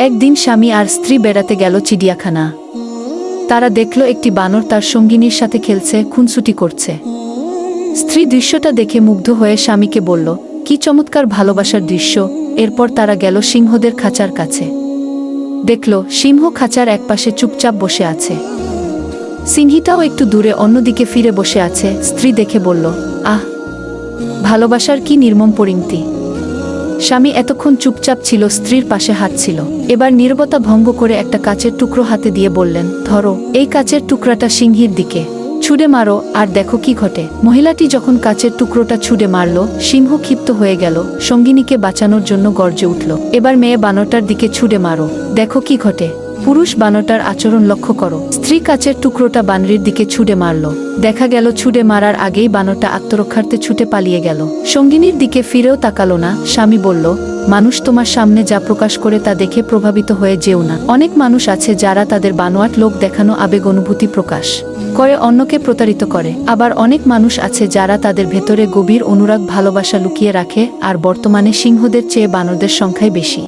একদিন স্বামী আর স্ত্রী বেড়াতে গেল চিড়িয়াখানা। তারা দেখল একটি বানর তার সঙ্গিনীর সাথে খেলছে, খুনসুটি করছে। স্ত্রী দৃশ্যটা দেখে মুগ্ধ হয়ে স্বামীকে বলল, কি চমৎকার ভালোবাসার দৃশ্য। এরপর তারা গেল সিংহদের খাঁচার কাছে। দেখল, সিংহ খাঁচার একপাশে চুপচাপ বসে আছে। সিংহিটাও একটু দূরে অন্যদিকে ফিরে বসে আছে। স্ত্রী দেখে বলল, আহ, ভালোবাসার কি নির্মম পরিণতি। স্বামী এতক্ষণ চুপচাপ ছিল, স্ত্রীর পাশে হাত ছিল। এবার নীরবতা ভঙ্গ করে একটা কাচের টুকরো হাতে দিয়ে বললেন, ধরো, এই কাচের টুকরাটা সিংহীর দিকে। ছুড়ে মারো, আর দেখো কি ঘটে। মহিলাটি যখন কাচের টুকরোটা ছুড়ে মারল, সিংহ ক্ষিপ্ত হয়ে গেল, সঙ্গিনীকে বাঁচানোর জন্য গর্জে উঠল। এবার মেয়ে বানরটার দিকে ছুড়ে মারো, দেখো কি ঘটে। পুরুষ বানরটার আচরণ লক্ষ্য করো। স্ত্রী কাচের টুকরোটা বানরির দিকে ছুটে মারল। দেখা গেল ছুটে মারার আগেই বানরটা আত্মরক্ষার্থে ছুটে পালিয়ে গেল। সঙ্গিনীর দিকে ফিরেও তাকালো না। স্বামী বলল, মানুষ তোমার সামনে যা প্রকাশ করে তা দেখে প্রভাবিত হয়ে যেও না। অনেক মানুষ আছে যারা তাদের বানোয়াট লোক দেখানো আবেগ অনুভূতি প্রকাশ করে, অন্যকে প্রতারিত করে। আবার অনেক মানুষ আছে যারা তাদের ভেতরে গভীর অনুরাগ ভালোবাসা লুকিয়ে রাখে, আর বর্তমানে সিংহদের চেয়ে বানরদের সংখ্যাই বেশি।